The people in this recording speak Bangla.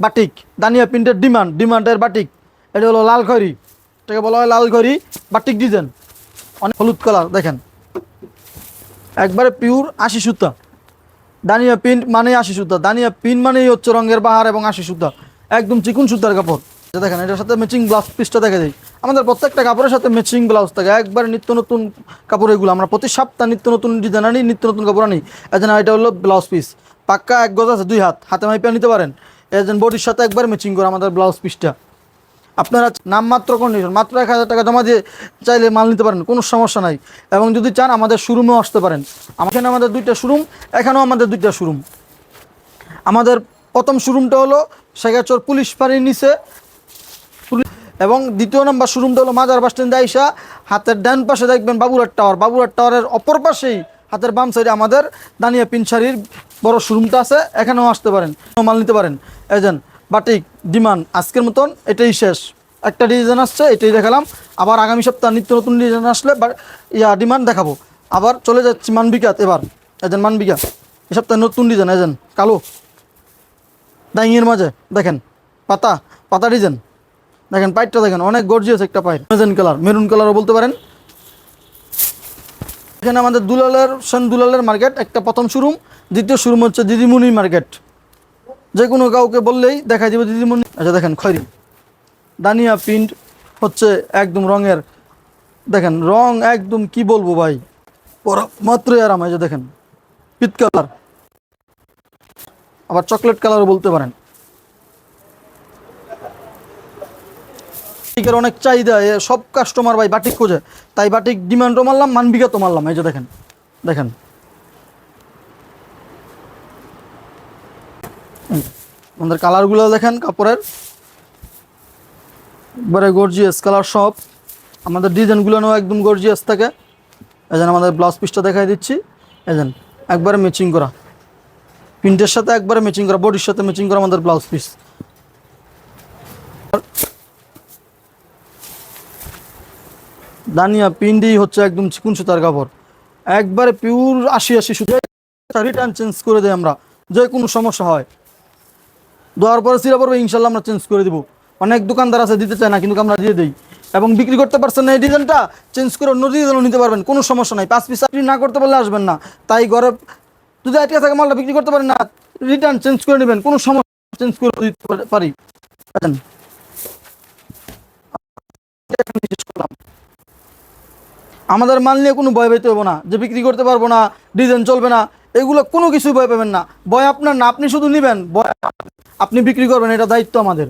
বাটিক, দানিয়া প্রিন্টের ডিমান্ড, ডিমান্ডের বাটিক। এটা হলো লাল খড়ি। এটাকে বলা হয় লাল খড়ি, বাটিক ডিজাইন। অনেক হলুদ কালার দেখেন। একবারে পিওর আশি সুতা। দানিয়া প্রিন্ট মানে আশি সুতা। দানিয়া পিন মানেই হচ্ছে রঙের বাহার এবং আশি সুতা। একদম চিকুন সুতার কাপড়। দেখেন, এটার সাথে ম্যাচিং ব্লাউজ পিসটা দেখা যায়। আমাদের প্রত্যেকটা কাপড়ের সাথে ম্যাচিং ব্লাউজ থাকে। একবারে নিত্য নতুন কাপড় এগুলো। আমরা প্রতি সপ্তাহ নিত্য নতুন ডিজাইন আনি, নিত্য নতুন কাপড় আনি। এজন্য এটা হলো ব্লাউজ পিস পাক্কা এক গজ আছে দুই হাত। হাতে মাইপে নিতে পারেন। এজন্য বডির সাথে একবার ম্যাচিং করে আমাদের ব্লাউজ পিসটা আপনারা নামমাত্র কন্ডিশন মাত্র এক হাজার টাকা জমা দিয়ে চাইলে মাল নিতে পারেন, কোনো সমস্যা নাই। এবং যদি চান, আমাদের শোরুমেও আসতে পারেন। এখানে আমাদের দুইটা শোরুম এখানেও আমাদের দুইটা শোরুম আমাদের প্রথম শোরুমটা হলো শেখাচর পুলিশ ফাঁড়ির নিচে। এবং দ্বিতীয় নম্বর শোরুমটা হলো মাজার বাস স্ট্যান্ডে আইসা হাতের ডান পাশে দেখবেন বাবুরার টাওয়ার। বাবুরার টাওয়ারের অপর পাশেই হাতের বাম সাইডে আমাদের দানিয়া পিনসারির বড় শোরুমটা আছে, এখানেও আসতে পারেন মাল নিতে পারেন। এজেন্ট বাটিক, ডিমান্ড, আজকের মতন এটাই শেষ। একটা ডিজাইন আসছে, এটাই দেখালাম। আবার আগামী সপ্তাহ নিত্য নতুন ডিজাইন আসলে ইয়া, ডিমান্ড দেখাবো। আবার চলে যাচ্ছি মানবিকাত এবার। এজেন্ট মানবিকা এ সপ্তাহে নতুন ডিজাইন এজেন্ট কালো। ডাইংয়ের মাঝে, দেখেন, পাতা পাতা ডিজাইন। দেখেন, পাইটটা দেখেন, অনেক গর্জিয়াস একটা পাইট। মেজেন কালার মেরুন কালারও বলতে পারেন। এখানে আমাদের দুলালের সেন দুলালের মার্কেট, একটা প্রথম শোরুম, দ্বিতীয় শোরুম হচ্ছে দিদিমণি মার্কেট। যে কোনো কাউকে বললেই দেখা যাবে দিদিমণি। আচ্ছা দেখেন, খয়রি। দানিয়া প্রিন্ট হচ্ছে একদম রঙের। দেখেন, রং একদম কি বলব ভাই? পরা মাত্রই আরাম এই যে দেখেন, পিত কালার। আবার চকলেট কালারও বলতে পারেন। বাটিকের অনেক চাহিদা সব কাস্টমার ভাই বাটিক খোঁজে। তাই বাটিক ডিমান্ডও মারলাম মানবিকা তো মারলাম, এই যে দেখেন দেখেন। আমাদের কালারগুলো দেখেন, কাপড়ের। একবারে গর্জিয়াস কালার সব। আমাদের ডিজাইনগুলো একদম গর্জিয়াস থাকে। এই যেন আমাদের ব্লাউজ পিসটা দেখাই দিচ্ছি। এই যেন একবারে ম্যাচিং করা। প্রিন্টের সাথে একবারে ম্যাচিং করা বডির সাথে ম্যাচিং করা আমাদের ব্লাউজ পিস দানিয়া পিন্ডি হচ্ছে একদম চিকুন সুতার কাপড়। একবারে পিওর আশি আশি সুতা। রিটার্ন চেঞ্জ করে দেয় আমরা, যে কোনো সমস্যা হয়। দেওয়ার পরে সিরা পড়বে ইনশাল্লাহ আমরা চেঞ্জ করে দিব। অনেক দোকানদার আছে, দিতে চায় না, কিন্তু আমরা দিয়ে দিই। এবং বিক্রি করতে পারছেন না এই ডিজাইনটা চেঞ্জ করে অন্য ডিজাইনও নিতে পারবেন, কোনো সমস্যা নাই। পাঁচ পিস আপনি না করতে পারলে আসবেন না। তাই ঘরে যদি আটকে থাকে, মালটা বিক্রি করতে পারেন না রিটার্ন চেঞ্জ করে নেবেন, কোনো সমস্যা চেঞ্জ করে দিতে পারে- আমাদের মাল নিয়ে কোনো ভয় পেতে হবে না, যে বিক্রি করতে পারব না, ডিজাইন চলবে না, এগুলো কোনো কিছু ভয় পাবেন না। ভয় আপনার না, আপনি শুধু নেবেন, ভয় আপনি বিক্রি করবেন, এটা দায়িত্ব আমাদের।